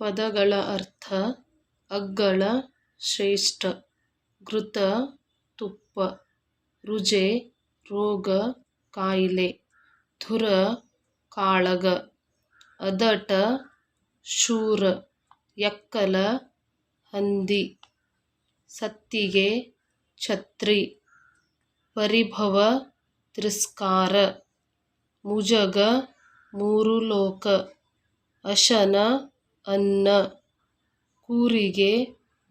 ಪದಗಳ ಅರ್ಥ ಅಗ್ಗಳ ಶ್ರೇಷ್ಠ, ಘೃತ, ತುಪ್ಪ, ರುಜೆ, ರೋಗ, ಕಾಯಿಲೆ, ಧುರ, ಕಾಳಗ, ಅದಟ, ಶೂರ ಎಕ್ಕಲ ಹಂದಿ, ಸತ್ತಿಗೆ ಛತ್ರಿ, ಪರಿಭವ, ತಿರಸ್ಕಾರ, ಮುಜಗ, ಮೂರು ಲೋಕ, ಅಶನ ಅನ್ನ ಕೂರಿಗೆ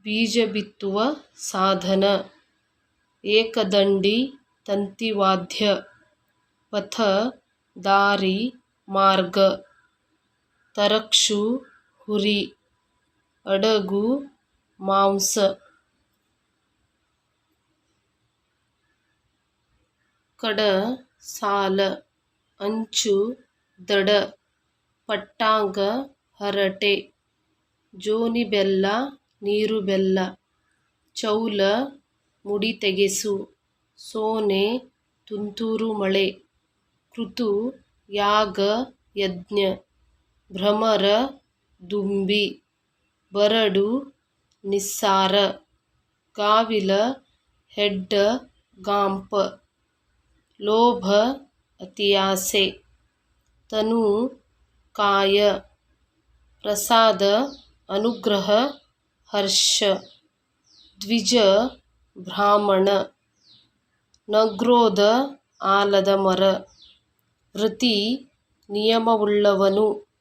ಬೀಜ ಬಿತ್ತುವ ಸಾಧನ. ಏಕದಂಡಿ ತಂತಿವಾದ್ಯ. ಪಥ, ದಾರಿ, ಮಾರ್ಗ. ತರಕ್ಷು, ಹುರಿ. ಅಡಗು, ಮಾಂಸ. ಕಡ, ಸಾಲ. ಅಂಚು, ದಡ. ಪಟ್ಟಾಂಗ ಹರಟೆ, ಜೋನಿ ಬೆಲ್ಲ, ನೀರು ಬೆಲ್ಲ, ಚೌಲ, ಮುಡಿ ತೆಗೆಸು, ಸೋನೆ, ತುಂತುರು ಮಳೆ, ಕೃತು, ಯಾಗ, ಯಜ್ಞ, ಭ್ರಮರ, ದುಂಬಿ, ಬರಡು, ನಿಸ್ಸಾರ, ಕಾವಿಲ, ಹೆಡ್ಡ, ಗಾಂಪ, ಲೋಭ, ಅತಿಯಾಸೆ, ತನು, ಕಾಯ. ಪ್ರಸಾದ ಅನುಗ್ರಹ ಹರ್ಷ ದ್ವಿಜ ಬ್ರಾಹ್ಮಣ ನಗ್ರೋದ ಆಲದ ಮರ ವೃತಿ ನಿಯಮವುಳ್ಳವನು.